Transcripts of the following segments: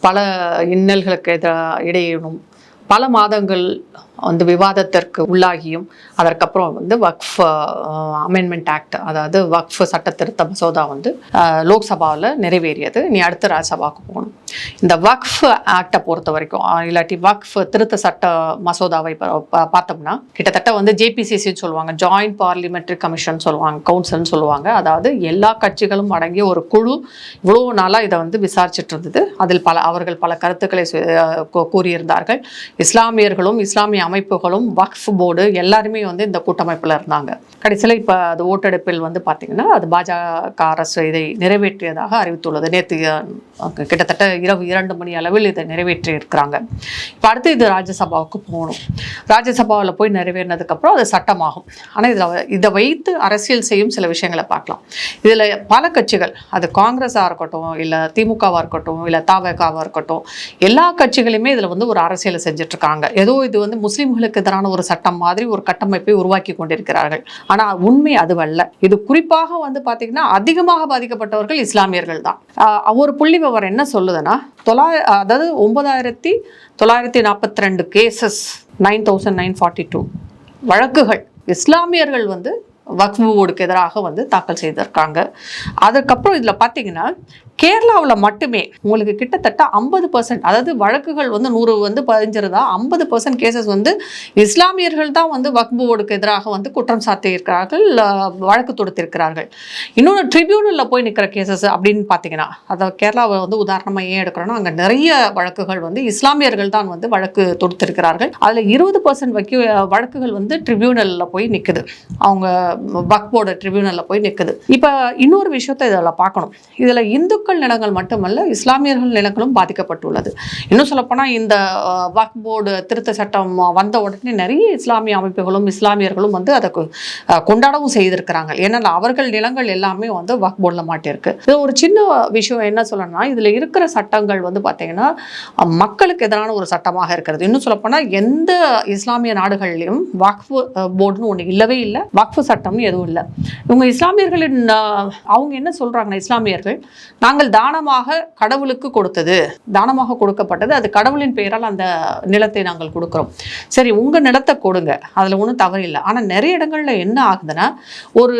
பல இன்னல்களுக்கு எதிர இடையிலும் பல மாதங்கள் வந்து விவாதத்திற்கு உள்ளாகியும் அதற்கப்புறம் வந்து வக்ஃப் அமெண்ட்மெண்ட் ஆக்ட் அதாவது வக்ஃப் சட்ட திருத்த மசோதா வந்து லோக்சபாவில் நிறைவேறியது. நீ அடுத்த ராஜ்யசபாவுக்கு போகணும். இந்த வக்ஃப் ஆக்டை பொறுத்த வரைக்கும் இல்லாட்டி வக்ஃப் திருத்த சட்ட மசோதாவை பார்த்தோம்னா கிட்டத்தட்ட வந்து ஜேபிசிசின்னு சொல்லுவாங்க ஜாயிண்ட் பார்லிமெண்ட்ரி கமிஷன் சொல்லுவாங்க கவுன்சில்னு சொல்லுவாங்க. அதாவது எல்லா கட்சிகளும் அடங்கிய ஒரு குழு இவ்வளோ நாளாக இதை வந்து விசாரிச்சுட்டு இருந்தது. அதில் பல அவர்கள் பல கருத்துக்களை கூறியிருந்தார்கள். இஸ்லாமியர்களும் இஸ்லாமிய அமைப்புகளும் வக்ஃப் போர்டு எல்லாருமே வந்து இந்த கூட்டமைப்பில் இருந்தாங்க. கடைசியில் இப்போ அது ஓட்டெடுப்பில் வந்து பார்த்திங்கன்னா அது பாஜக அரசு இதை நிறைவேற்றியதாக அறிவித்துள்ளது. நேற்று கிட்டத்தட்ட இரவு இரண்டு மணி அளவில் இதை நிறைவேற்றி இருக்கிறாங்க இப்போ அடுத்து இது ராஜ்யசபாவுக்கு போகணும். ராஜ்யசபாவில் போய் நிறைவேறினதுக்கப்புறம் அது சட்டமாகும். ஆனால் இதில் இதை வைத்து அரசியல் செய்யும் சில விஷயங்களை பார்க்கலாம். இதில் பல கட்சிகள் அது காங்கிரஸாக இருக்கட்டும் இல்லை திமுகவாக இருக்கட்டும் இல்லை தாவகாவாக இருக்கட்டும் எல்லா கட்சிகளுமே இதில் வந்து ஒரு அரசியலை செஞ்சுட்டு இருக்காங்க ஏதோ இது வந்து முஸ்லிம்களுக்கு எதிரான ஒரு சட்டம் மாதிரி ஒரு கட்டமைப்பை உருவாக்கி கொண்டிருக்கிறார்கள். ஆனால் உண்மை அதுவல்ல. இது குறிப்பாக வந்து பார்த்தீங்கன்னா அதிகமாக பாதிக்கப்பட்டவர்கள் இஸ்லாமியர்கள் தான். ஒரு புள்ளி விவரம் என்ன சொல்லுதுன்னா தொள்ளாயிர அதாவது ஒன்பதாயிரத்தி தொள்ளாயிரத்தி நாற்பத்தி ரெண்டு cases nine thousand nine forty two வழக்குகள் இஸ்லாமியர்கள் வந்து வக்ஃபு போர்டுக்கு எதிராக வந்து தாக்கல் செய்திருக்காங்க. அதுக்கப்புறம் இதில் பார்த்தீங்கன்னா கேரளாவில் மட்டுமே உங்களுக்கு கிட்டத்தட்ட ஐம்பது பர்சன்ட் அதாவது வழக்குகள் வந்து நூறு வந்து பதிஞ்சிருந்தா ஐம்பது பர்சன்ட் கேசஸ் வந்து இஸ்லாமியர்கள் தான் வந்து வக்ஃப் போர்டுக்கு எதிராக வந்து குற்றம் சாட்டியிருக்கிறார்கள் வழக்கு தொடுத்திருக்கிறார்கள். இன்னொன்று ட்ரிபியூனலில் போய் நிற்கிற கேசஸ் அப்படின்னு பார்த்தீங்கன்னா அதாவது கேரளாவை வந்து உதாரணமாக ஏன் எடுக்கிறோன்னா அங்கே நிறைய வழக்குகள் வந்து இஸ்லாமியர்கள் தான் வந்து வழக்கு தொடுத்திருக்கிறார்கள். அதில் இருபது பர்சன்ட் வக்கி வழக்குகள் வந்து ட்ரிபியூனலில் போய் நிற்குது அவங்க வக் போர்டு ட்ரிபியூனலில் போய் நிற்குது இப்போ இன்னொரு விஷயத்தை இதில் பார்க்கணும் இதில் இந்துக்கள் நிலங்கள் மட்டுமல்ல இஸ்லாமியர்கள் நிலங்களும் பாதிக்கப்பட்டுள்ளது. இன்னும் சொல்லப்போனால் இந்த வக்ஃப் போர்டு திருத்த சட்டம் வந்த உடனே நிறைய இஸ்லாமிய அமைப்புகளும் இஸ்லாமியர்களும் வந்து அதை கொண்டாடவும் செய்திருக்கிறாங்க. ஏன்னா அவர்கள் நிலங்கள் எல்லாமே வந்து வக்ஃப் போர்டில் மாட்டிருக்கு இது ஒரு சின்ன விஷயம் என்ன சொல்லணும்னா இதில் இருக்கிற சட்டங்கள் வந்து பார்த்தீங்கன்னா மக்களுக்கு எதிரான ஒரு சட்டமாக இருக்கிறது. இன்னும் சொல்லப்போனால் எந்த இஸ்லாமிய நாடுகள்லையும் வக்ஃப் போர்டுன்னு ஒன்று இல்லவே இல்லை. வக்ஃப் சட்டம்னு எதுவும் இல்லை. இவங்க இஸ்லாமியர்களின் அவங்க என்ன சொல்றாங்கன்னா இஸ்லாமியர்கள் நாங்கள் நாங்கள் தானமாக கடவுளுக்கு கொடுத்தது. தானமாக கொடுக்கப்பட்டது. அது கடவுளின் பெயரால் அந்த நிலத்தை நாங்கள் கொடுக்குறோம். சரி உங்கள் நிலத்தை கொடுங்க. அதில் ஒன்றும் தவறு இல்லை. ஆனால் நிறைய இடங்களில் என்ன ஆகுதுன்னா ஒரு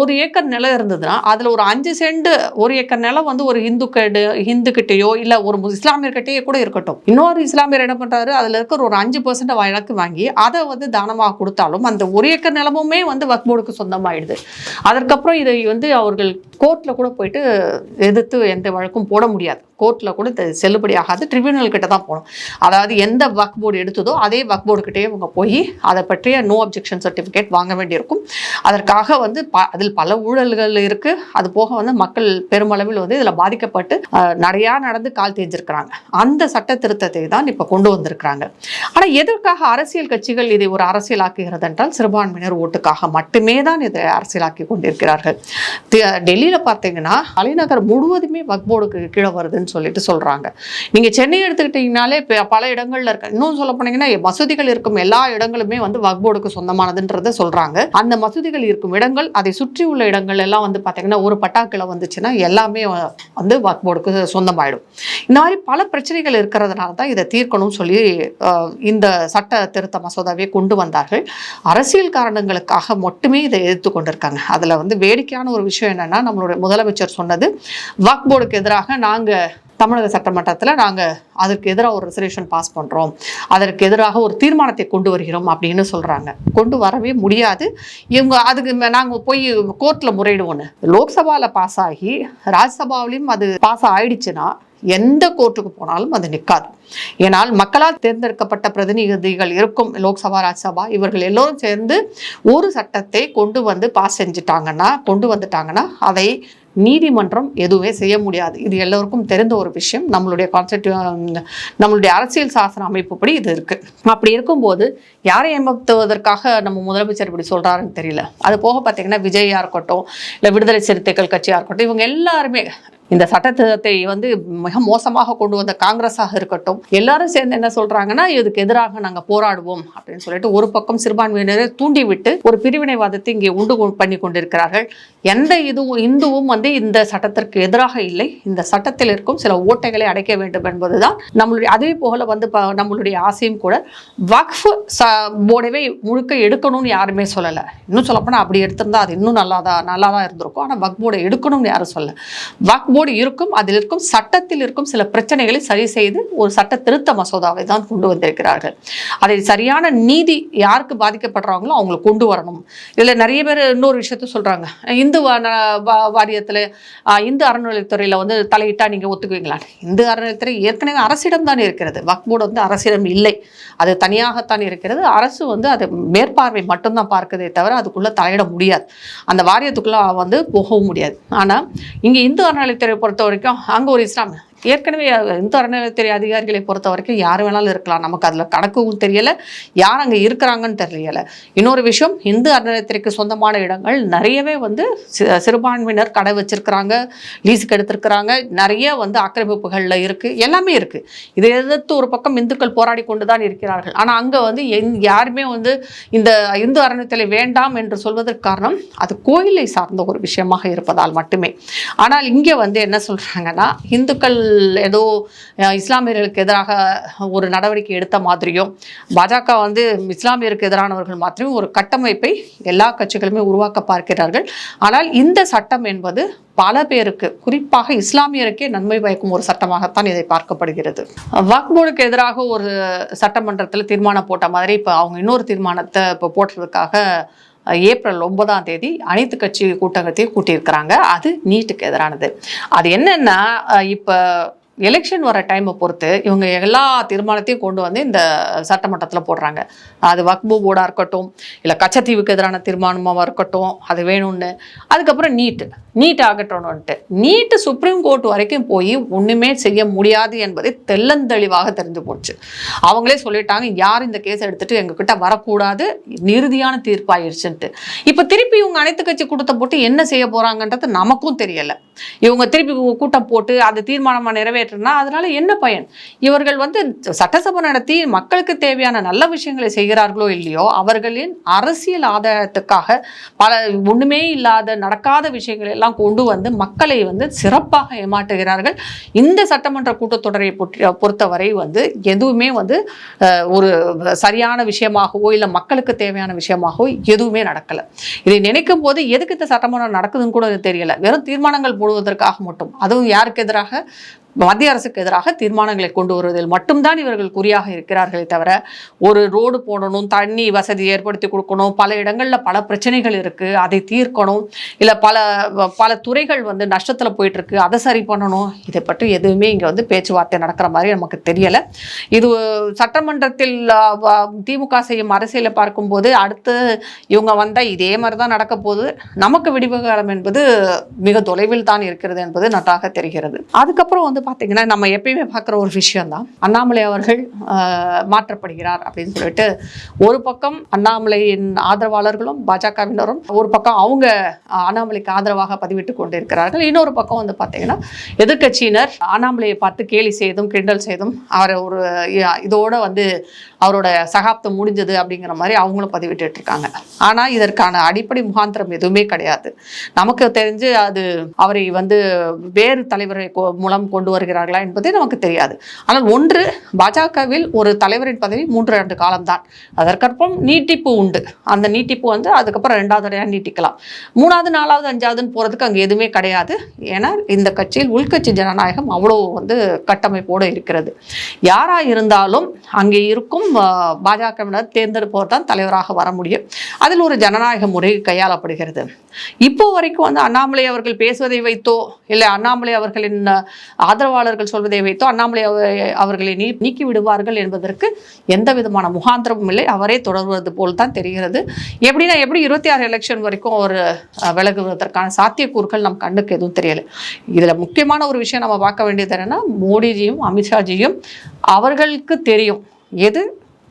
ஒரு ஏக்கர் நிலம் இருந்ததுன்னா அதில் ஒரு அஞ்சு சென்ட் ஒரு ஏக்கர் நிலம் வந்து ஒரு இந்து ஹிந்துக்கிட்டேயோ ஹிந்து கிட்டேயோ இல்ல ஒரு இஸ்லாமியர்கிட்டயோ கூட இருக்கட்டும். இன்னொரு இஸ்லாமியர் என்ன பண்ணுறாரு அதில் இருக்கிற ஒரு அஞ்சு பர்சன்ட் வழக்கு வாங்கி அதை வந்து தானமாக கொடுத்தாலும் அந்த ஒரு ஏக்கர் நிலமுமே வந்து வக்போர்டுக்கு சொந்தமாயிடுது. அதற்கப்புறம் இதை வந்து அவர்கள் கோர்ட்டில் கூட போயிட்டு எதிர்த்து எந்த வழக்கும் போட முடியாது. கோர்ட்டில் கூட இது செல்லுபடி ஆகாது ட்ரிபியூனல் கிட்ட தான் போகணும். அதாவது எந்த வக் போர்டு எடுத்ததோ அதே வக் போர்டுக்கிட்டே அவங்க போய் அதை பற்றிய நோ அப்ஜெக்ஷன் சர்டிஃபிகேட் வாங்க வேண்டியிருக்கும். அதற்காக வந்து ப அதில் பல ஊழல்கள் இருக்குது அது போக வந்து மக்கள் பெருமளவில் வந்து இதில் பாதிக்கப்பட்டு நிறையா நடந்து கால் தேஞ்சிருக்கிறாங்க. அந்த சட்ட திருத்தத்தை தான் இப்போ கொண்டு வந்திருக்கிறாங்க. ஆனால் எதற்காக அரசியல் கட்சிகள் இதை ஒரு அரசியலாக்குகிறது என்றால் சிறுபான்மையினர் ஓட்டுக்காக மட்டுமே தான் இதை அரசியலாக்கி கொண்டிருக்கிறார்கள். டெல்லியில் பார்த்தீங்கன்னா தலைநகர் முழுவதும் முழுவதுமே வக்போர்டுக்கு கீழே வருதுன்னு சொல்லிட்டு சொல்றாங்க. நீங்க சென்னை எடுத்துக்கிட்டிங்கனாலே பல இடங்கள்ல இருக்க இன்னும் சொல்ல போனீங்கன்னா மசூதிகள் இருக்கும் எல்லா இடங்களுமே வந்து வக்போர்டுக்கு சொந்தமானதுன்றத சொந்தமானதுன்றதை சொல்றாங்க. அந்த மசூதிகள் இருக்கும் இடங்கள் அதை சுற்றி உள்ள இடங்கள் எல்லாம் வந்து பார்த்தீங்கன்னா ஒரு பட்டாக்கில வந்துச்சுன்னா எல்லாமே வந்து வக்போர்டுக்கு சொந்தமாயிடும். இந்த மாதிரி பல பிரச்சனைகள் இருக்கிறதுனால தான் இதை தீர்க்கணும்னு சொல்லி இந்த சட்ட திருத்த மசோதாவை கொண்டு வந்தார்கள். அரசியல் காரணங்களுக்காக மட்டுமே இதை எதிர்த்து கொண்டிருக்காங்க. அதில் வந்து வேடிக்கையான ஒரு விஷயம் என்னன்னா நம்மளுடைய முதலமைச்சர் சொன்னது வக் போர்டுக்கு எதிராக நாங்கள் தமிழக சட்டமன்றத்தில் நாங்கள் அதற்கு எதிராக ஒரு ரெசல்யூஷன் பாஸ் பண்ணுறோம் அதற்கு எதிராக ஒரு தீர்மானத்தை கொண்டு வருகிறோம் அப்படின்னு சொல்கிறாங்க கொண்டு வரவே முடியாது. இவங்க அதுக்கு நாங்கள் போய் கோர்ட்டில் முறையிடுவோன்னு. லோக்சபாவில் பாஸ் ஆகி ராஜ்யசபாவிலையும் அது பாஸ் ஆயிடுச்சுன்னா எந்த கோர்ட்டுக்கு போனாலும் அது நிற்காது ஏனால் மக்களால் தேர்ந்தெடுக்கப்பட்ட பிரதிநிதிகள் இருக்கும் லோக்சபா ராஜ்யசபா இவர்கள் எல்லோரும் சேர்ந்து ஒரு சட்டத்தை கொண்டு வந்து பாஸ் செஞ்சுட்டாங்கன்னா கொண்டு வந்துட்டாங்கன்னா அதை நீதிமன்றம் எதுவுமே செய்ய முடியாது. இது எல்லோருக்கும் தெரிந்த ஒரு விஷயம். நம்மளுடைய கான்ஸ்டியூ நம்மளுடைய அரசியல் சாசன அமைப்புப்படி இது இருக்குது அப்படி இருக்கும்போது யாரை ஏமாத்துவதற்காக நம்ம முதலமைச்சர் இப்படி சொல்கிறாருன்னு தெரியல. அது போக பார்த்தீங்கன்னா விஜயாக இருக்கட்டும் இல்லை விடுதலை சிறுத்தைகள் கட்சியாக இருக்கட்டும் இவங்க எல்லாருமே இந்த சட்டத்திட்டத்தை வந்து மிக மோசமாக கொண்டு வந்த காங்கிரஸாக இருக்கட்டும் எல்லாரும் சேர்ந்து என்ன சொல்றாங்கன்னா இதுக்கு எதிராக நாங்கள் போராடுவோம் அப்படின்னு சொல்லிட்டு ஒரு பக்கம் சிறுபான்மையினரை தூண்டிவிட்டு ஒரு பிரிவினைவாதத்தை இங்கே உண்டு பண்ணி கொண்டிருக்கிறார்கள். எந்த இதுவும் இந்துவும் வந்து இந்த சட்டத்திற்கு எதிராக இல்லை. இந்த சட்டத்தில் இருக்கும் சில ஓட்டைகளை அடைக்க வேண்டும் என்பதுதான் நம்மளுடைய அதே போல வந்து நம்மளுடைய ஆசையும் கூட. வக்ஃப் ச போர்டவே முழுக்க எடுக்கணும்னு யாருமே சொல்லலை. இன்னும் சொல்லப்போனால் அப்படி எடுத்திருந்தா அது இன்னும் நல்லா தான் நல்லா தான் இருந்திருக்கும். ஆனால் வக் போர்டை எடுக்கணும்னு யாரும் சொல்லலை. வக் நம்மோடு இருக்கும் அதில் இருக்கும் சட்டத்தில் இருக்கும் சில பிரச்சனைகளை சரி செய்து ஒரு சட்ட திருத்த மசோதாவை தான் கொண்டு வந்திருக்கிறார்கள். அதை சரியான நீதி யாருக்கு பாதிக்கப்படுறாங்களோ அவங்களை கொண்டு வரணும். இதில் நிறைய பேர் இன்னொரு விஷயத்த சொல்கிறாங்க இந்து வாரியத்தில் இந்து அறநிலையத்துறையில் வந்து தலையிட்டால் நீங்கள் ஒத்துக்குவீங்களா? இந்து அறநிலையத்துறை ஏற்கனவே அரசிடம் தான் இருக்கிறது. வக்போர்டு வந்து அரசிடம் இல்லை. அது தனியாகத்தான் இருக்கிறது. அரசு வந்து அது மேற்பார்வை மட்டும்தான் பார்க்குதே தவிர அதுக்குள்ளே தலையிட முடியாது. அந்த வாரியத்துக்குள்ளே வந்து போகவும் முடியாது. ஆனால் இங்கே இந்து அறநிலையத்துறை பொறுத்த வரைக்கும் அங்கே ஒரு இஸ்லாம் ஏற்கனவே இந்து அறநிலையத்துறை அதிகாரிகளை பொறுத்த வரைக்கும் யார் வேணாலும் இருக்கலாம். நமக்கு அதில் கணக்கும் தெரியலை. யார் அங்கே இருக்கிறாங்கன்னு தெரியலை. இன்னொரு விஷயம் இந்து அறநிலையத்துறைக்கு சொந்தமான இடங்கள் நிறையவே வந்து சிறுபான்மையினர் கடை வச்சிருக்கிறாங்க லீஸுக்கு எடுத்திருக்கிறாங்க. நிறைய வந்து ஆக்கிரமிப்புகளில் இருக்குது எல்லாமே இருக்குது இதை எதிர்த்து ஒரு பக்கம் இந்துக்கள் போராடி கொண்டு தான் இருக்கிறார்கள். ஆனால் அங்கே வந்து எந் யாருமே வந்து இந்த இந்து அறநிலையத்துறை வேண்டாம் என்று சொல்வதற்கு காரணம் அது கோயிலை சார்ந்த ஒரு விஷயமாக இருப்பதால் மட்டுமே. ஆனால் இங்கே வந்து என்ன சொல்கிறாங்கன்னா இந்துக்கள் ஏதோ இஸ்லாமியர்களுக்கு எதிராக ஒரு நடவடிக்கை எடுத்த மாதிரியும் பாஜக வந்து இஸ்லாமியருக்கு எதிரானவர்கள் மாத்திரம் ஒரு கட்டமைப்பை எல்லா கட்சிகளுமே உருவாக்க பார்க்கிறார்கள். ஆனால் இந்த சட்டம் என்பது பல பேருக்கு குறிப்பாக இஸ்லாமியருக்கே நன்மை பயக்கும் ஒரு சட்டமாகத்தான் இதை பார்க்கப்படுகிறது. வக்போர்டுக்கு எதிராக ஒரு சட்டமன்றத்தில் தீர்மானம் போட்ட மாதிரி இப்போ அவங்க இன்னொரு தீர்மானத்தை இப்போ போடுறதுக்காக ஏப்ரல் ஒன்பதாம் தேதி அனைத்து கட்சி கூட்டத்தையும் கூட்டியிருக்கிறாங்க. அது நீட்டுக்கு எதிரானது. அது என்னன்னா இப்போ எலெக்ஷன் வர டைமை பொறுத்து இவங்க எல்லா தீர்மானத்தையும் கொண்டு வந்து இந்த சட்டமன்றத்தில் போடுறாங்க. அது வக்பு போர்டாக இருக்கட்டும் இல்லை கச்சத்தீவுக்கு எதிரான தீர்மானமாக இருக்கட்டும் அது வேணும்னு. அதுக்கப்புறம் நீட்டு. நீட் ஆகட்டணும்ன்ட்டு நீட்டு சுப்ரீம் கோர்ட் வரைக்கும் போய் ஒன்றுமே செய்ய முடியாது என்பதை தெள்ளந்தெளிவாக தெரிஞ்சு போச்சு. அவங்களே சொல்லிட்டாங்க யார் இந்த கேஸ் எடுத்துகிட்டு எங்ககிட்ட வரக்கூடாது. நிறுதியான தீர்ப்பாயிருச்சுன்ட்டு. இப்போ திருப்பி இவங்க அனைத்து கட்சி கூட்டத்தை போட்டு என்ன செய்ய போகிறாங்கன்றது நமக்கும் தெரியல. இவங்க திருப்பி கூட்டம் போட்டு அந்த தீர்மானமாக நிறைவேற்றினா அதனால என்ன பயன்? இவர்கள் வந்து சட்டசபை நடத்தி மக்களுக்கு தேவையான நல்ல விஷயங்களை செய்கிறார்களோ இல்லையோ அவர்களின் அரசியல் ஆதாயத்துக்காக பல ஒன்றுமே இல்லாத நடக்காத விஷயங்களை எல்லாம் கொண்டு வந்து மக்களை வந்து சிறப்பாக ஏமாற்றுகிறார்கள். இந்த சட்டமன்ற கூட்டத்தொடரை பொறுத்தவரை வந்து எதுவுமே வந்து ஒரு சரியான விஷயமாகவோ இல்லை மக்களுக்கு தேவையான விஷயமாகவோ எதுவுமே நடக்கலை. இதை நினைக்கும் போது எதுக்கு இந்த சட்டமன்றம் நடக்குதுன்னு கூட தெரியல. வெறும் தீர்மானங்கள் போடுவதற்காக மட்டும். அதுவும் யாருக்கு எதிராக? மத்திய அரசுக்கு எதிராக தீர்மானங்களை கொண்டு வருவதில் மட்டும்தான் இவர்கள் குறியாக இருக்கிறார்களே தவிர ஒரு ரோடு போடணும் தண்ணி வசதி ஏற்படுத்தி கொடுக்கணும் பல இடங்களில் பல பிரச்சனைகள் இருக்குது அதை தீர்க்கணும் இல்லை பல பல துறைகள் வந்து நஷ்டத்தில் போயிட்டுருக்கு அதை சரி பண்ணணும் இதை பற்றி எதுவுமே இங்கே வந்து பேச்சுவார்த்தை நடக்கிற மாதிரி நமக்கு தெரியலை. இது சட்டமன்றத்தில் திமுக செய்யும் அரசியலை பார்க்கும்போது அடுத்து இவங்க வந்தால் இதே மாதிரி தான் நடக்க போகுது. நமக்கு விடிவகாரம் என்பது மிக தொலைவில் தான் இருக்கிறது என்பது நன்றாக தெரிகிறது. அதுக்கப்புறம் வந்து பார்த்தீங்கன்னா நம்ம எப்பயுமே பார்க்குற ஒரு விஷயம் தான் அண்ணாமலை அவர்கள் மாற்றப்படுகிறார் அப்படின்னு சொல்லிட்டு ஒரு பக்கம் அண்ணாமலையின் ஆதரவாளர்களும் பாஜகவினரும் ஒரு பக்கம் அவங்க அண்ணாமலைக்கு ஆதரவாக பதிவிட்டு கொண்டிருக்கிறார்கள். இன்னொரு பக்கம் வந்து பார்த்தீங்கன்னா எதிர்க்கட்சியினர் அண்ணாமலையை பார்த்து கேலி செய்தும் கிண்டல் செய்தும் அவரை ஒரு இதோட வந்து அவரோட சகாப்தம் முடிஞ்சது அப்படிங்கிற மாதிரி அவங்களும் பதிவிட்டு இருக்காங்க. ஆனால் இதற்கான அடிப்படை முகாந்திரம் எதுவுமே கிடையாது. நமக்கு தெரிஞ்சு அது அவரை வந்து வேறு தலைவரை கொ- மூலம் கொண்டு வருகிறார்களா என்பதே நமக்கு தெரியாது. ஆனால் ஒன்று பாஜகவில் ஒரு தலைவரின் பதவி மூன்று ஆண்டு காலம்தான். அதற்கப்புறம் நீட்டிப்பு உண்டு. அந்த நீட்டிப்பு வந்து அதுக்கப்புறம் ரெண்டாவது தடையாக நீட்டிக்கலாம். மூணாவது நாலாவது அஞ்சாவதுன்னு போகிறதுக்கு அங்கே எதுவுமே கிடையாது. ஏன்னா இந்த கட்சியில் உள்கட்சி ஜனநாயகம் அவ்வளோ வந்து கட்டமைப்போடு இருக்கிறது. யாராக இருந்தாலும் அங்கே இருக்கும் பாஜகவினர் தேர்ந்தெடுப்பவர் தான் தலைவராக வர முடியும். அதில் ஒரு ஜனநாயக முறை கையாளப்படுகிறது. இப்போ வரைக்கும் வந்து அண்ணாமலை அவர்கள் பேசுவதை வைத்தோ இல்லை அண்ணாமலை அவர்களின் ஆதரவாளர்கள் சொல்வதை வைத்தோ அண்ணாமலை அவர்களை நீ நீக்கி விடுவார்கள் என்பதற்கு எந்த விதமான முகாந்திரமும் இல்லை. அவரே தொடர்வது போல் தான் தெரிகிறது. எப்படின்னா எப்படி இருபத்தி ஆறு எலெக்ஷன் வரைக்கும் அவர் விலகுவதற்கான சாத்தியக்கூறுகள் நம் கண்ணுக்கு எதுவும் தெரியலை. இதில் முக்கியமான ஒரு விஷயம் நம்ம பார்க்க வேண்டியது என்னென்னா மோடிஜியும் அமித்ஷாஜியும் அவர்களுக்கு தெரியும் எது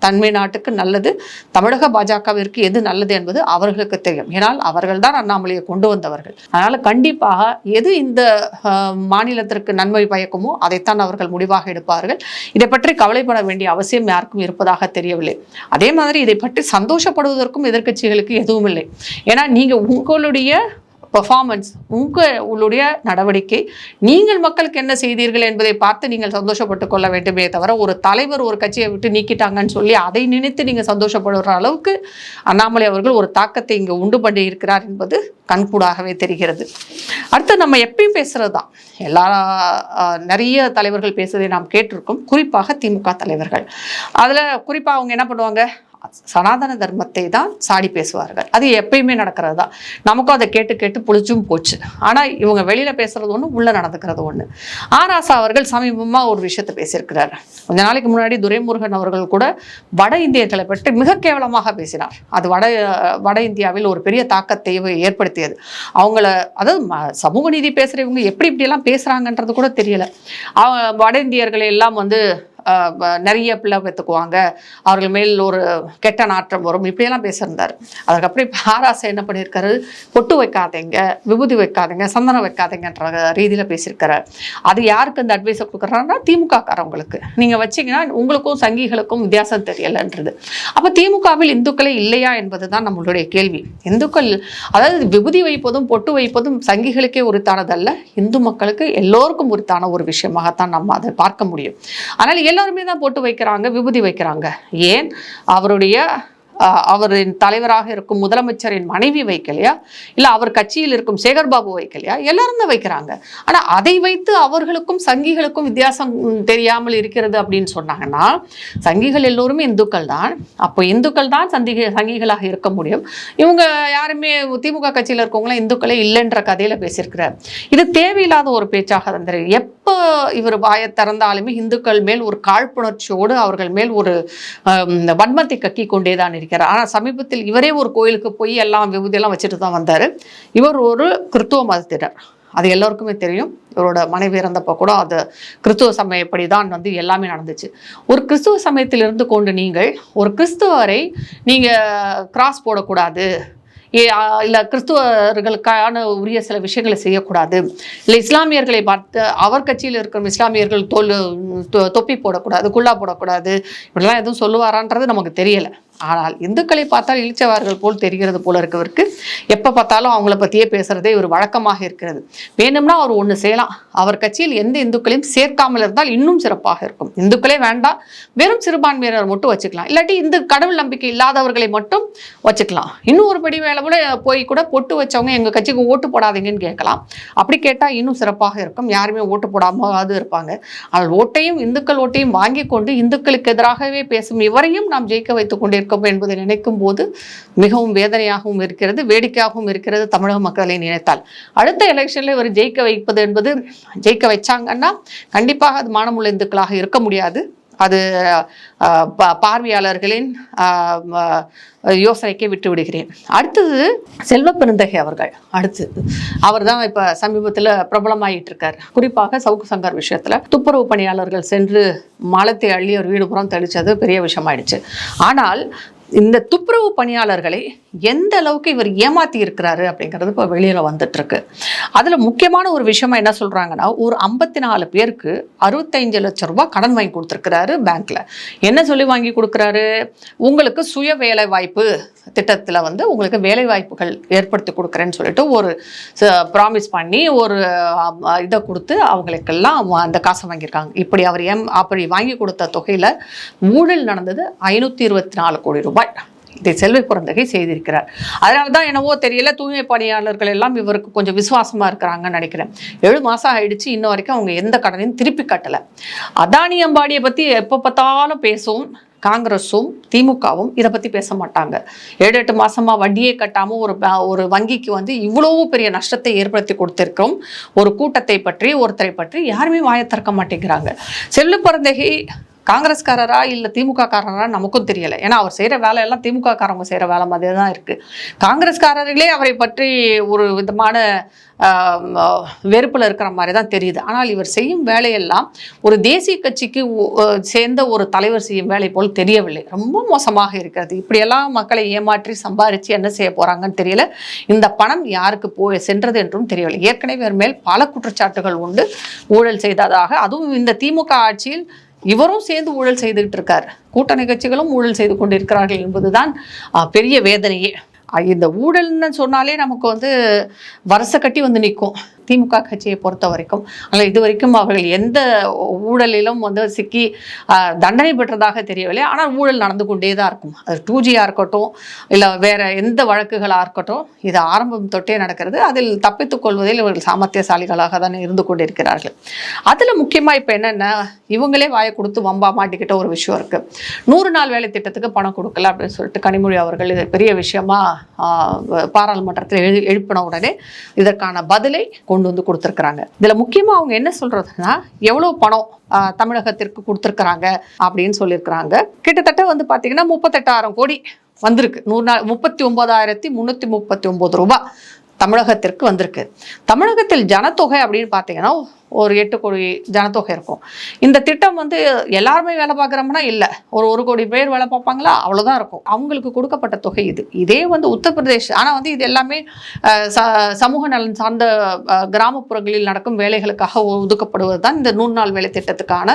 தன்மை நாட்டுக்கு நல்லது தமிழக பாஜகவிற்கு எது நல்லது என்பது அவர்களுக்கு தெரியும். ஏனால் அவர்கள் தான் அண்ணாமலையை கொண்டு வந்தவர்கள். அதனால் கண்டிப்பாக எது இந்த மாநிலத்திற்கு நன்மை பயக்குமோ அதைத்தான் அவர்கள் முடிவாக எடுப்பார்கள். இதை பற்றி கவலைப்பட வேண்டிய அவசியம் யாருக்கும் இருப்பதாக தெரியவில்லை. அதே மாதிரி இதை பற்றி சந்தோஷப்படுவதற்கும் எதிர்கட்சிகளுக்கு எதுவும் இல்லை ஏன்னா நீங்கள் உங்களுடைய பெர்ஃபார்மன்ஸ் உங்களுடைய நடவடிக்கை. நீங்கள் மக்களுக்கு என்ன செய்தீர்கள் என்பதை பார்த்து நீங்கள் சந்தோஷப்பட்டு கொள்ள வேண்டுமே தவிர ஒரு தலைவர் ஒரு கட்சியை விட்டு நீக்கிட்டாங்கன்னு சொல்லி அதை நினைத்து நீங்கள் சந்தோஷப்படுற அளவுக்கு அண்ணாமலை அவர்கள் ஒரு தாக்கத்தை இங்கே உண்டு பண்ணி இருக்கிறார் என்பது கண்கூடாகவே தெரிகிறது. அடுத்து நம்ம எப்பயும் பேசுகிறது தான். எல்லா நிறைய தலைவர்கள் பேசுவதை நாம் கேட்டிருக்கோம். குறிப்பாக திமுக தலைவர்கள். அதில் குறிப்பாக அவங்க என்ன பண்ணுவாங்க? சனாதன தர்மத்தை தான் சாடி பேசுவார்கள். அது எப்பயுமே நடக்கிறது தான் நமக்கும் அதை கேட்டு கேட்டு புளிச்சும் போச்சு. ஆனால் இவங்க வெளியில் பேசுறது ஒன்று உள்ளே நடந்துக்கிறது ஒன்று ஆராசா அவர்கள் சமீபமாக ஒரு விஷயத்தை பேசியிருக்கிறார். கொஞ்ச நாளைக்கு முன்னாடி துரைமுருகன் அவர்கள் கூட வட இந்தியர்களை பற்றி மிக கேவலமாக பேசினார். அது வட வட இந்தியாவில் ஒரு பெரிய தாக்கத்தை ஏற்படுத்தியது. அவங்கள அதாவது ம- சமூக நீதி பேசுகிறவங்க எப்படி இப்படியெல்லாம் பேசுகிறாங்கன்றது கூட தெரியல. அவ- வட இந்தியர்களை எல்லாம் வந்து நிறைய பிள்ளை பெற்றுக்குவாங்க. அவர்கள் மேல் ஒரு கெட்ட நாற்றம் வரும். இப்படியெல்லாம் பேசியிருந்தார். அதுக்கப்புறம் இப்போ ஆராசை என்ன பண்ணியிருக்காரு? பொட்டு வைக்காதீங்க விபூதி வைக்காதீங்க சந்தனம் வைக்காதீங்கன்ற ரீதியில் பேசியிருக்காரு அது யாருக்கு அந்த அட்வைஸை கொடுக்குறாருன்னா திமுக காரவங்களுக்கு நீங்கள் வச்சிங்கன்னா உங்களுக்கும் சங்கிகளுக்கும் வித்தியாசம் தெரியலைன்றது. அப்போ திமுகவில் இந்துக்களே இல்லையா என்பது தான் நம்மளுடைய கேள்வி. இந்துக்கள் அதாவது விபூதி வைப்பதும் பொட்டு வைப்பதும் சங்கிகளுக்கே உரித்தானதல்ல. இந்து மக்களுக்கு எல்லோருக்கும் உரித்தான ஒரு விஷயமாகத்தான் நம்ம அதை பார்க்க முடியும். ஆனால் எல்லாருமே தான் போட்டு வைக்கிறாங்க விபூதி வைக்கிறாங்க. ஏன்? அவருடைய அவரின் தலைவராக இருக்கும் முதலமைச்சரின் மனைவி வைக்கலையா? இல்லை அவர் கட்சியில் இருக்கும் சேகர் பாபு வைக்கலையா? எல்லாரும் தான் வைக்கிறாங்க. ஆனால் அதை வைத்து அவர்களுக்கும் சங்கிகளுக்கும் வித்தியாசம் தெரியாமல் இருக்கிறது அப்படின்னு சொன்னாங்கன்னா சங்கிகள் எல்லோருமே இந்துக்கள் தான். அப்போ இந்துக்கள் தான் சந்திக சங்கிகளாக இருக்க முடியும். இவங்க யாருமே திமுக கட்சியில் இருக்கவங்களாம் இந்துக்களே இல்லைன்ற கதையில் பேசியிருக்கிறார். இது தேவையில்லாத ஒரு பேச்சாக தந்திரு எப்போ இவர் வாயை திறந்தாலுமே இந்துக்கள் மேல் ஒரு காழ்ப்புணர்ச்சியோடு அவர்கள் மேல் ஒரு வன்மத்தை கக்கி கொண்டே தான் இருக்கிறார் ஆனால் சமீபத்தில் இவரே ஒரு கோயிலுக்கு போய் எல்லாம் விபூதியெல்லாம் வச்சுட்டு தான் வந்தார். இவர் ஒரு கிறித்துவ மதத்தினர். அது எல்லோருக்குமே தெரியும். இவரோட மனைவி இறந்தப்போ கூட அது கிறிஸ்துவ சமயப்படி தான் வந்து எல்லாமே நடந்துச்சு. ஒரு கிறிஸ்துவ சமயத்தில் இருந்து கொண்டு நீங்கள் ஒரு கிறிஸ்துவரை நீங்கள் கிராஸ் போடக்கூடாது. ஏ- கிறிஸ்துவர்களுக்கான உரிய சில விஷயங்களை செய்யக்கூடாது. இல்லை இஸ்லாமியர்களை பார்த்து அவர் கட்சியில் இருக்கிற இஸ்லாமியர்கள் தொல் தொப்பி போடக்கூடாது குல்லா போடக்கூடாது. இப்படிலாம் எதுவும் சொல்லுவாரான்றது நமக்கு தெரியலை. ஆனால் இந்துக்களை பார்த்தால் இழிச்சவார்கள் போல் தெரிகிறது போல இருக்கவருக்கு. எப்போ பார்த்தாலும் அவங்கள பற்றியே பேசுகிறதே ஒரு வழக்கமாக இருக்கிறது. வேணும்னா அவர் ஒன்று செய்யலாம். அவர் கட்சியில் எந்த இந்துக்களையும் சேர்க்காமல் இருந்தால் இன்னும் சிறப்பாக இருக்கும். இந்துக்களே வேண்டாம். வெறும் சிறுபான்மையினர் மட்டும் வச்சுக்கலாம். இல்லாட்டி இந்த கடவுள் நம்பிக்கை இல்லாதவர்களை மட்டும் வச்சுக்கலாம். இன்னும் ஒரு படி வேலை கூட போய் கூட பொட்டு வச்சவங்க எங்கள் கட்சிக்கு ஓட்டு போடாதீங்கன்னு கேட்கலாம். அப்படி கேட்டால் இன்னும் சிறப்பாக இருக்கும். யாருமே ஓட்டு போடாமலாவது இருப்பாங்க. ஆனால் ஓட்டையும் இந்துக்கள் ஓட்டையும் வாங்கி கொண்டு இந்துக்களுக்கு எதிராகவே பேசும் இவரையும் நாம் ஜெயிக்க வைத்துக் இருக்கும் என்பதை நினைக்கும் போது மிகவும் வேதனையாகவும் இருக்கிறது வேடிக்கையாகவும் இருக்கிறது தமிழக மக்களை நினைத்தால். அடுத்த எலெக்ஷனில் இவர் ஜெயிக்க வைப்பது என்பது ஜெயிக்க வச்சாங்கன்னா கண்டிப்பாக அது மானமுள்ள இந்துக்களாக இருக்க முடியாது. அது பார்வையாளர்களின் யோசனைக்கே விட்டு விடுகிறேன். அடுத்தது செல்வ பெருந்தகை அவர்கள். அடுத்தது அவர் தான் இப்போ சமீபத்தில் பிரபலமாயிட்டு இருக்கார் குறிப்பாக சவுக்கு சங்கர் விஷயத்தில் துப்புரவு பணியாளர்கள் சென்று மலத்தை அள்ளி ஒரு வீடு புறம் தெளித்தது பெரிய விஷயமாயிடுச்சு. ஆனால் இந்த துப்புரவு பணியாளர்களை எந்த அளவுக்கு இவர் ஏமாத்தி இருக்கிறாரு அப்படிங்கிறது இப்போ வெளியில் வந்துட்டு இருக்கு அதில் முக்கியமான ஒரு விஷயமா என்ன சொல்கிறாங்கன்னா ஒரு ஐம்பத்தி நாலு பேருக்கு அறுபத்தஞ்சு லட்சம் ரூபாய் கடன் வாங்கி கொடுத்துருக்கிறாரு பேங்க்கில் என்ன சொல்லி வாங்கி கொடுக்குறாரு? உங்களுக்கு சுய வேலை வாய்ப்பு திட்டத்தில் வந்து உங்களுக்கு வேலை வாய்ப்புகள் ஏற்படுத்தி கொடுக்குறேன்னு சொல்லிட்டு ஒரு ப்ராமிஸ் பண்ணி ஒரு இதை கொடுத்து அவங்களுக்கெல்லாம் அந்த காசை வாங்கியிருக்காங்க. இப்படி அவர் ஏம் அப்படி வாங்கி கொடுத்த தொகையில் ஊழல் நடந்தது ஐநூற்றி இருபத்தி நாலு கோடி ரூபாய். இதை செல்வி பிறந்தகை செய்திருக்கிறார். அதனால தான் என்னவோ தெரியல தூய்மை பணியாளர்கள் எல்லாம் இவருக்கு கொஞ்சம் விசுவாசமாக இருக்கிறாங்கன்னு நினைக்கிறேன். ஏழு மாதம் ஆயிடுச்சு இன்ன வரைக்கும் அவங்க எந்த கடனையும் திருப்பி கட்டலை. அதானி அம்பாடியை பற்றி எப்போ பார்த்தாலும் பேசும் காங்கிரஸும் திமுகவும் இதை பற்றி பேச மாட்டாங்க. ஏழு எட்டு மாதமாக வட்டியே கட்டாமல் ஒரு ஒரு வங்கிக்கு வந்து இவ்வளோ பெரிய நஷ்டத்தை ஏற்படுத்தி கொடுத்துருக்கோம் ஒரு கூட்டத்தை பற்றி ஒருத்தரை பற்றி யாருமே வாயை திறக்க மாட்டேங்கிறாங்க. செல்லு பிறந்தகை காங்கிரஸ்காரரா இல்லை திமுக காரரா நமக்கும் தெரியலை. ஏன்னா அவர் செய்கிற வேலையெல்லாம் திமுக காரவங்க செய்கிற வேலை மாதிரி தான் இருக்குது காங்கிரஸ்காரர்களே அவரை பற்றி ஒரு விதமான வெறுப்பில் இருக்கிற மாதிரி தான் தெரியுது. ஆனால் இவர் செய்யும் வேலையெல்லாம் ஒரு தேசிய கட்சிக்கு சேர்ந்த ஒரு தலைவர் செய்யும் வேலை போல் தெரியவில்லை. ரொம்ப மோசமாக இருக்கிறது. இப்படியெல்லாம் மக்களை ஏமாற்றி சம்பாரித்து என்ன செய்ய போகிறாங்கன்னு தெரியல. இந்த பணம் யாருக்கு போய் சென்றது என்றும் தெரியவில்லை. ஏற்கனவே மேல் பல குற்றச்சாட்டுகள் உண்டு. ஊழல் செய்ததாக. அதுவும் இந்த திமுக ஆட்சியில் இவரும் சேர்ந்து ஊழல் செய்துகிட்டு இருக்கார். கூட்டணி கட்சிகளும் ஊழல் செய்து கொண்டிருக்கிறார்கள் என்பதுதான் பெரிய வேதனையே. இந்த ஊழல்னு சொன்னாலே நமக்கு வந்து வரசை கட்டி வந்து நிற்கும். திமுக கட்சியை பொறுத்த வரைக்கும் ஆனால் இது வரைக்கும் அவர்கள் எந்த ஊழலிலும் வந்து சிக்கி தண்டனை பெற்றதாக தெரியவில்லை. ஆனால் ஊழல் நடந்து கொண்டே தான் இருக்கும். அது டூ ஜியாக இருக்கட்டும் இல்லை வேற எந்த வழக்குகளாக இருக்கட்டும் இது ஆரம்பம் தொட்டே நடக்கிறது. அதில் தப்பித்துக் கொள்வதில் இவர்கள் சாமர்த்தியசாலிகளாக தான் இருந்து கொண்டிருக்கிறார்கள். அதில் முக்கியமாக இப்போ என்னென்ன இவங்களே வாயை கொடுத்து வம்பா மாட்டிக்கிட்ட ஒரு விஷயம் இருக்குது நூறு நாள் வேலை திட்டத்துக்கு பணம் கொடுக்கல அப்படின்னு சொல்லிட்டு கனிமொழி அவர்கள் இது பெரிய விஷயமா பாராளுமன்றத்தில் எழு எழுப்பின உடனே இதற்கான பதிலை கொண்டு வந்து கொடுத்துருக்குறாங்க. இதில் முக்கியமாக அவங்க என்ன சொல்கிறதுனா எவ்வளோ பணம் ஆஹ், தமிழகத்திற்கு கொடுத்துருக்குறாங்க அப்படின்னு சொல்லியிருக்கிறாங்க. கிட்டத்தட்ட வந்து பார்த்தீங்கன்னா முப்பத்தெட்டாயிரம் கோடி வந்திருக்கு. நூறு நாள் முப்பத்தி ஒன்பதாயிரத்தி முந்நூற்றி முப்பத்தி ஒம்பது ரூபாய் தமிழகத்திற்கு வந்திருக்கு. தமிழகத்தில் ஜனத்தொகை அப்படின்னு பார்த்தீங்கன்னா ஒரு எட்டு கோடி ஜனத்தொகை இருக்கும். இந்த திட்டம் வந்து எல்லாருமே வேலை பார்க்குறோம்னா இல்லை. ஒரு ஒரு கோடி பேர் வேலை பார்ப்பாங்களா? அவ்வளோதான் இருக்கும். அவங்களுக்கு கொடுக்கப்பட்ட தொகை இது. இதே வந்து உத்தரப்பிரதேஷ். ஆனால் வந்து இது எல்லாமே ச- சமூக நலன் சார்ந்த கிராமப்புறங்களில் நடக்கும் வேலைகளுக்காக ஒதுக்கப்படுவது தான் இந்த நூறு நாள் வேலை திட்டத்துக்கான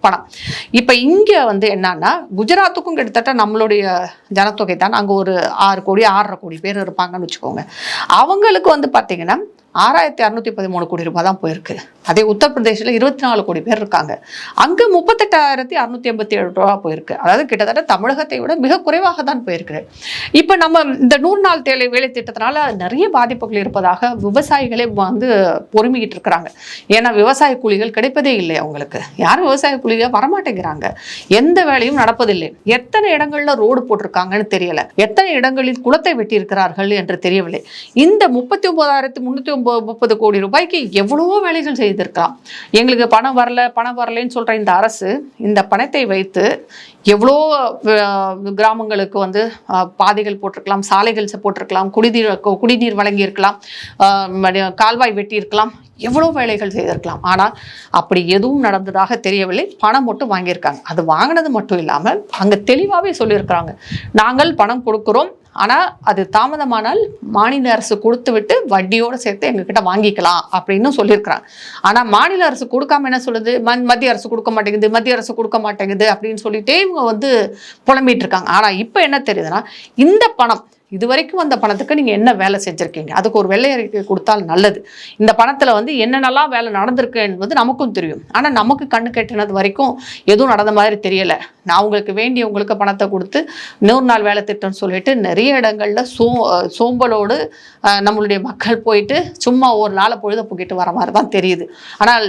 பணம். இப்போ இங்கே வந்து என்னன்னா குஜராத்துக்கும் கிட்டத்தட்ட நம்மளுடைய ஜனத்தொகை தான். அங்கே ஒரு ஆறு கோடி ஆறரை கோடி பேர் இருப்பாங்கன்னு வச்சுக்கோங்க. அவங்களுக்கு வந்து பார்த்தீங்கன்னா ஆறாயிரத்தி அறுநூத்தி பதிமூணு கோடி ரூபாய் தான் போயிருக்கு. அதே உத்தரப்பிரதேசில் இருபத்தி நாலு கோடி பேர் இருக்காங்க. அங்கே முப்பத்தெட்டாயிரத்தி அறுநூத்தி ஐம்பத்தி ஏழு ரூபா போயிருக்கு. அதாவது கிட்டத்தட்ட தமிழகத்தை விட மிக குறைவாக தான் போயிருக்கு. இப்போ நம்ம இந்த நூறு நாள் தேலை வேலை திட்டத்தினால நிறைய பாதிப்புகள் இருப்பதாக விவசாயிகளே வந்து பொறுமிக்கிட்டு இருக்கிறாங்க. ஏன்னா விவசாய கூலிகள் கிடைப்பதே இல்லை அவங்களுக்கு. யாரும் விவசாய கூலிகள் வரமாட்டேங்கிறாங்க. எந்த வேலையும் நடப்பதில்லை. எத்தனை இடங்கள்ல ரோடு போட்டிருக்காங்கன்னு தெரியல. எத்தனை இடங்களில் குளத்தை வெட்டியிருக்கிறார்கள் என்று தெரியவில்லை. இந்த முப்பத்தி ஒன்பதாயிரத்தி முந்நூற்றி ஒன்பது முப்பது கோடி ரூபாய்க்கு எவ்வளவோ வேலைகள் செய்து செய்திருக்கலாம். எங்களுக்கு பணம் வரல பணம் வரலைன்னு சொல்ற இந்த அரசு இந்த பணத்தை வைத்து எவ்வளோ கிராமங்களுக்கு வந்து பாதைகள் போட்டிருக்கலாம் சாலைகள் போட்டிருக்கலாம் குடிநீர் குடிநீர் வழங்கியிருக்கலாம் கால்வாய் வெட்டியிருக்கலாம் எவ்வளோ வேலைகள் செய்திருக்கலாம். ஆனால் அப்படி எதுவும் நடந்ததாக தெரியவில்லை. பணம் மட்டும் வாங்கியிருக்காங்க. அது வாங்கினது மட்டும் இல்லாமல் அங்கே தெளிவாகவே சொல்லியிருக்கிறாங்க. நாங்கள் பணம் கொடுக்குறோம். ஆனால் அது தாமதமானால் மாநில அரசு கொடுத்து விட்டு வட்டியோடு சேர்த்து எங்ககிட்ட வாங்கிக்கலாம் அப்படின்னு சொல்லியிருக்கிறாங்க. ஆனால் மாநில அரசு கொடுக்காம என்ன சொல்லுது? ம- மத்திய அரசு கொடுக்க மாட்டேங்குது மத்திய அரசு கொடுக்க மாட்டேங்குது அப்படின்னு சொல்லிட்டே இவங்க வந்து புலம்பிட்டு இருக்காங்க ஆனால் இப்போ என்ன தெரியுதுன்னா இந்த பணம் இது வரைக்கும் அந்த பணத்துக்கு நீங்கள் என்ன வேலை செஞ்சுருக்கீங்க? அதுக்கு ஒரு வெள்ளை அறிக்கை கொடுத்தால் நல்லது. இந்த பணத்தில் வந்து என்னென்னலாம் வேலை நடந்திருக்கு என்பது நமக்கும் தெரியும். ஆனால் நமக்கு கண்ணு கெட்டினது வரைக்கும் எதுவும் நடந்த மாதிரி தெரியலை. நான் உங்களுக்கு வேண்டியவங்களுக்கு பணத்தை கொடுத்து நூறு நாள் வேலை திட்டம்னு சொல்லிட்டு நிறைய இடங்கள்ல சோ சோம்பலோடு நம்மளுடைய மக்கள் போயிட்டு சும்மா ஒரு நாளை பொழுத போக்கிட்டு வர மாதிரி தான் தெரியுது. ஆனால்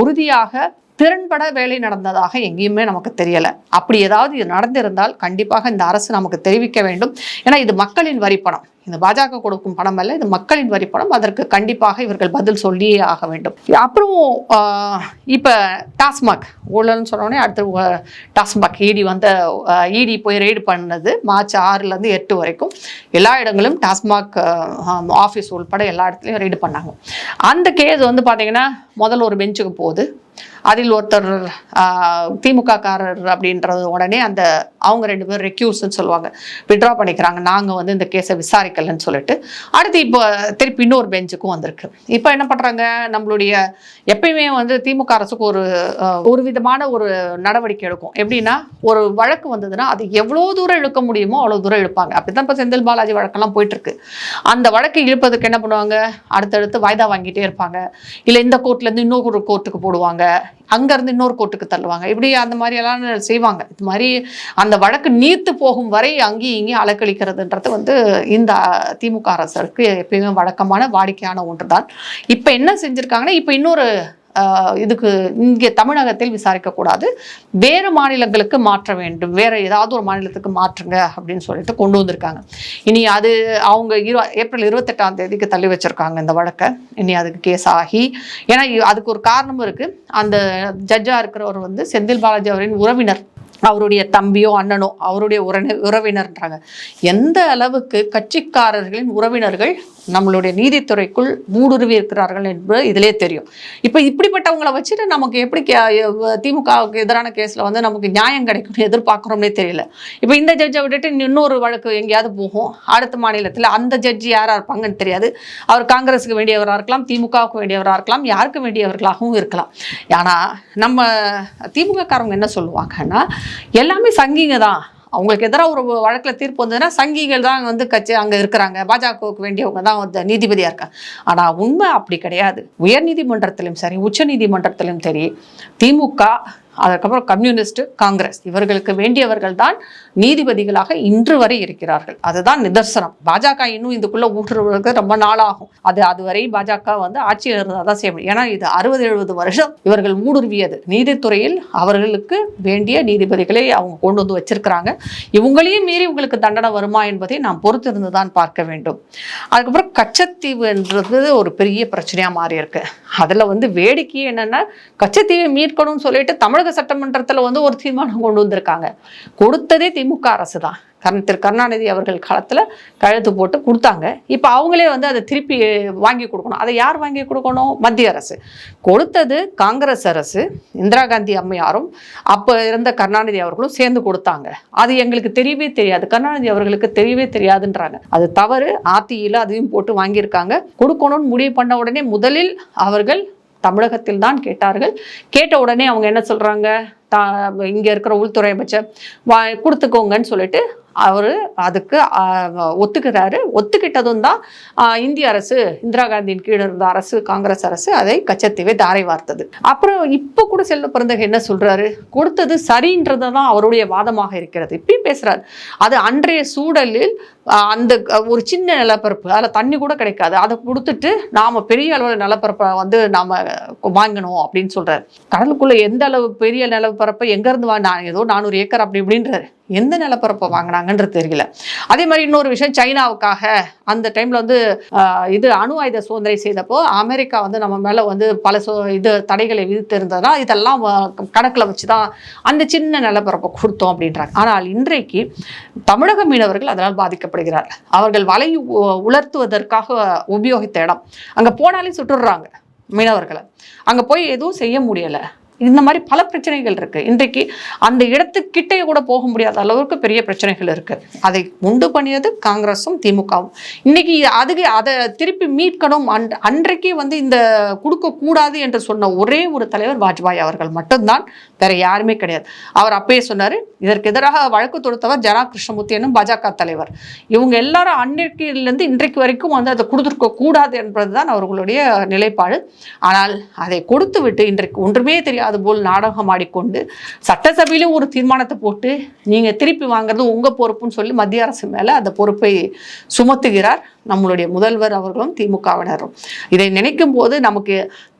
உறுதியாக திறன்பட வேலை நடந்ததாக எங்கேயுமே நமக்கு தெரியலை. அப்படி ஏதாவது இது நடந்திருந்தால் கண்டிப்பாக இந்த அரசு நமக்கு தெரிவிக்க வேண்டும். ஏன்னா இது மக்களின் வரிப்பணம் இந்த பாஜக கொடுக்கும் பணம் அல்ல இது மக்களின் வரிப்பணம் அதற்கு கண்டிப்பாக இவர்கள் பதில் சொல்லியே ஆக வேண்டும். அப்புறம் இப்போ டாஸ்மாக். ஊழல்னு சொன்னோடனே அடுத்து டாஸ்மாக். இடி வந்த இடி போய் ரெய்டு பண்ணது மார்ச் ஆறுலேருந்து எட்டு வரைக்கும். எல்லா இடங்களும் டாஸ்மாக் ஆஃபீஸ் உள்பட எல்லா இடத்துலையும் ரெய்டு பண்ணாங்க. அந்த கேஸ் வந்து பார்த்தீங்கன்னா முதல்ல ஒரு பெஞ்சுக்கு போகுது. அதில் ஒருத்தர் ஆஹ், திமுக காரர் அப்படின்றது உடனே அந்த அவங்க ரெண்டு பேரும் ரெக்யூஸ்ன்னு சொல்லுவாங்க. விட்ரா பண்ணிக்கிறாங்க. நாங்கள் வந்து இந்த கேஸை விசாரிக்கலைன்னு சொல்லிட்டு. அடுத்து இப்போ திருப்பி இன்னொரு பெஞ்சுக்கும் வந்திருக்கு. இப்போ என்ன பண்ணுறாங்க நம்மளுடைய எப்பயுமே வந்து திமுக அரசுக்கு ஒரு ஒரு விதமான ஒரு நடவடிக்கை எடுக்கும். எப்படின்னா ஒரு வழக்கு வந்ததுன்னா அது எவ்வளோ தூரம் இழுக்க முடியுமோ அவ்வளோ தூரம் இழுப்பாங்க. அப்படி தான் இப்போ செந்தில் பாலாஜி வழக்கெல்லாம் போயிட்டு இருக்கு அந்த வழக்கு இழுப்பதுக்கு என்ன பண்ணுவாங்க? அடுத்தடுத்து வாய்தா வாங்கிட்டே இருப்பாங்க. இல்லை இந்த கோர்ட்லேருந்து இன்னொரு கோர்ட்டுக்கு போடுவாங்க. அங்கேருந்து இன்னொரு கோர்ட்டுக்கு தள்ளுவாங்க. இப்படி அந்த மாதிரி எல்லாம் செய்வாங்க. இது மாதிரி அந்த வழக்கு நீர்த்து போகும் வரை அங்கேயும் இங்கேயும் அலக்களிக்கிறதுன்றது வந்து இந்த திமுக அரசருக்கு எப்பயுமே வழக்கமான வாடிக்கையான ஒன்று தான் இப்போ என்ன செஞ்சுருக்காங்கன்னா இப்போ இன்னொரு இதுக்கு இங்கே தமிழகத்தில் விசாரிக்கக்கூடாது. வேறு மாநிலங்களுக்கு மாற்ற வேண்டும். வேறு ஏதாவது ஒரு மாநிலத்துக்கு மாற்றுங்க அப்படின்னு சொல்லிட்டு கொண்டு வந்திருக்காங்க. இனி அது அவங்க இரு ஏப்ரல் இருபத்தெட்டாம் தேதிக்கு தள்ளி வச்சிருக்காங்க இந்த வழக்கை. இனி அதுக்கு கேஸ் ஆகி ஏன்னா அதுக்கு ஒரு காரணமும் இருக்குது அந்த ஜட்ஜாக இருக்கிறவர் வந்து செந்தில் பாலாஜி அவரின் உறவினர். அவருடைய தம்பியோ அண்ணனோ அவருடைய உறவினர் உறவினர்ன்றாங்க. எந்த அளவுக்கு கட்சிக்காரர்களின் உறவினர்கள் நம்மளுடைய நீதித்துறைக்குள் மூடுருவி இருக்கிறார்கள் என்பது இதிலே தெரியும். இப்போ இப்படிப்பட்டவங்களை வச்சுட்டு நமக்கு எப்படி கே- திமுகவுக்கு எதிரான கேஸில் வந்து நமக்கு நியாயம் கிடைக்கும்னு எதிர்பார்க்குறோம்னே தெரியல. இப்போ இந்த ஜட்ஜை விட்டுட்டு இன்னொரு வழக்கு எங்கேயாவது போகும். அடுத்த மாநிலத்தில் அந்த ஜட்ஜி யாராக இருப்பாங்கன்னு தெரியாது. அவர் காங்கிரஸுக்கு வேண்டியவராக இருக்கலாம் திமுகவுக்கு வேண்டியவராக இருக்கலாம் யாருக்கு வேண்டியவர்களாகவும் இருக்கலாம். ஆனால் நம்ம திமுக காரவங்க என்ன சொல்லுவாங்கன்னா எல்லாமே சங்கிங்க தான். அவங்களுக்கு எதிராக ஒரு வழக்கில் தீர்ப்பு வந்ததுன்னா சங்கிகள் தான் வந்து கட்சி அங்கே இருக்கிறாங்க. பாஜகவுக்கு வேண்டியவங்க தான் வந்து நீதிபதியாக இருக்காங்க. ஆனால் உண்மை அப்படி கிடையாது. உயர் நீதிமன்றத்திலும் சரி உச்ச நீதிமன்றத்திலும் சரி திமுக அதுக்கப்புறம் கம்யூனிஸ்ட் காங்கிரஸ் இவர்களுக்கு வேண்டியவர்கள் தான் நீதிபதிகளாக இன்று வரை இருக்கிறார்கள். அதுதான் நிதர்சனம். பாஜக இன்னும் இதுக்குள்ள ஊற்றுவதற்கு ரொம்ப நாளாகும். அது அதுவரை பாஜக வந்து ஆட்சியில் இருந்தால் தான் செய்ய முடியும். ஏன்னா இது அறுபது எழுபது வருஷம் இவர்கள் ஊடுருவியது நீதித்துறையில் அவர்களுக்கு வேண்டிய நீதிபதிகளை அவங்க கொண்டு வந்து வச்சிருக்கிறாங்க. இவங்களையும் மீறி உங்களுக்கு தண்டனை வருமா என்பதை நாம் பொறுத்திருந்து தான் பார்க்க வேண்டும். அதுக்கப்புறம் கச்சத்தீவு என்றது ஒரு பெரிய பிரச்சனையாக மாறி இருக்கு அதில் வந்து வேடிக்கை என்னன்னா கச்சத்தீவை மீட்கணும்னு சொல்லிட்டு தமிழ் தமிழக சட்டமன்றத்தில் வந்து ஒரு தீர்மானம் கொண்டு வந்திருக்காங்க. கொடுத்ததே திமுக அரசு தான் கரண் திரு கருணாநிதி அவர்கள் காலத்தில் கழுத்து போட்டு கொடுத்தாங்க. இப்போ அவங்களே வந்து அதை திருப்பி வாங்கி கொடுக்கணும். அதை யார் வாங்கி கொடுக்கணும்? மத்திய அரசு. கொடுத்தது காங்கிரஸ் அரசு. இந்திரா காந்தி அம்மையாரும் அப்போ இருந்த கருணாநிதி அவர்களும் சேர்ந்து கொடுத்தாங்க. அது எங்களுக்கு தெரியவே தெரியாது. கருணாநிதி அவர்களுக்கு தெரியவே தெரியாதுன்றாங்க. அது தவறு. ஆத்தியில் அதையும் போட்டு வாங்கியிருக்காங்க. கொடுக்கணும்னு முடிவு பண்ண உடனே முதலில் அவர்கள் தமிழகத்தில் தான் கேட்டார்கள். கேட்ட உடனே அவங்க என்ன சொல்றாங்க? தா இங்கே இருக்கிற உள்துறை அமைச்சர் வா கொடுத்துக்கோங்கன்னு சொல்லிட்டு அவர் அதுக்கு ஒத்துக்கிறாரு. ஒத்துக்கிட்டதும் தான் இந்திய அரசு இந்திரா காந்தியின் கீழ் இருந்த அரசு காங்கிரஸ் அரசு அதை கச்சத்தீவை தாரை வார்த்தது. அப்புறம் இப்போ கூட செல்ல பிறந்தக என்ன சொல்றாரு? கொடுத்தது சரின்றது தான் அவருடைய வாதமாக இருக்கிறது. இப்பயும் பேசுறாரு. அது அன்றைய சூழலில் அந்த ஒரு சின்ன நிலப்பரப்பு அதில் தண்ணி கூட கிடைக்காது. அதை கொடுத்துட்டு நாம் பெரிய அளவில் நிலப்பரப்பை வந்து நாம் வாங்கணும் அப்படின்னு சொல்கிறார் கடலுக்குள்ளே எந்த அளவு பெரிய நிலப்பரப்பு எங்க எங்கேருந்து வா நான் ஏதோ நானூறு ஏக்கர் அப்படி இப்படின்றாரு. எந்த நிலப்பரப்பை வாங்கினாங்கன்றது தெரியல. அதே மாதிரி இன்னொரு விஷயம் சைனாவுக்காக அந்த டைமில் வந்து இது அணு ஆயுத சோதனை செய்தப்போ அமெரிக்கா வந்து நம்ம மேலே வந்து பல சோ இது தடைகளை விதித்திருந்ததுனா இதெல்லாம் வ- வச்சு தான் அந்த சின்ன நிலப்பரப்பை கொடுத்தோம் அப்படின்றாங்க. ஆனால் இன்றைக்கு தமிழக மீனவர்கள் அதனால் பாதிக்கப்படுகிறார் அவர்கள் வலை உ- உலர்த்துவதற்காக உபயோகித்த இடம். அங்கே போனாலே சுட்டுடுறாங்க மீனவர்களை. அங்கே போய் எதுவும் செய்ய முடியலை. இந்த மாதிரி பல பிரச்சனைகள் இருக்கு. இன்றைக்கு அந்த இடத்துக்கிட்டே கூட போக முடியாத அளவுக்கு பெரிய பிரச்சனைகள் இருக்கு. அதை உண்டு பண்ணியது காங்கிரஸும் திமுகவும். இன்னைக்கு அதுக்கு அதை திருப்பி மீட்கணும் அன்- அன்றைக்கே வந்து இந்த கொடுக்கக்கூடாது என்று சொன்ன ஒரே ஒரு தலைவர் வாஜ்பாய் அவர்கள் மட்டும்தான் வேற யாருமே கிடையாது. அவர் அப்பயே சொன்னார் இதற்கு எதிராக வழக்கு தொடுத்தவர் ஜனா கிருஷ்ணமூர்த்தி என்னும் பாஜக தலைவர். இவங்க எல்லாரும் அன்றைக்கிலிருந்து இன்றைக்கு வரைக்கும் வந்து அதை கொடுத்துருக்க கூடாது என்பதுதான் அவர்களுடைய நிலைப்பாடு. ஆனால் அதை கொடுத்து விட்டு இன்றைக்கு ஒன்றுமே தெரியாது போல் நாடகம் ஆடிக்கொண்டு சட்டசபையிலும் ஒரு தீர்மானத்தை போட்டு நீங்கள் திருப்பி வாங்குறது உங்கள் பொறுப்புன்னு சொல்லி மத்திய அரசு மேலே அந்த பொறுப்பை சுமத்துகிறார் நம்மளுடைய முதல்வர் அவர்களும் திமுகவினரும். இதை நினைக்கும் போது நமக்கு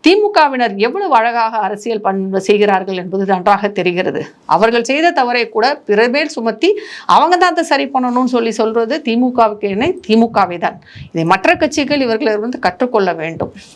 திமுகவினர் எவ்வளவு அழகாக அரசியல் பண் செய்கிறார்கள் என்பது நன்றாக தெரிகிறது. அவர்கள் செய்த தவறை கூட பிற பேர் சுமத்தி அவங்க தான் அதை சரி பண்ணணும்னு சொல்லி சொல்றது திமுகவுக்கு இணை திமுகவை தான் இதை மற்ற கட்சிகள் இவர்களிடம் கற்றுக்கொள்ள வேண்டும்.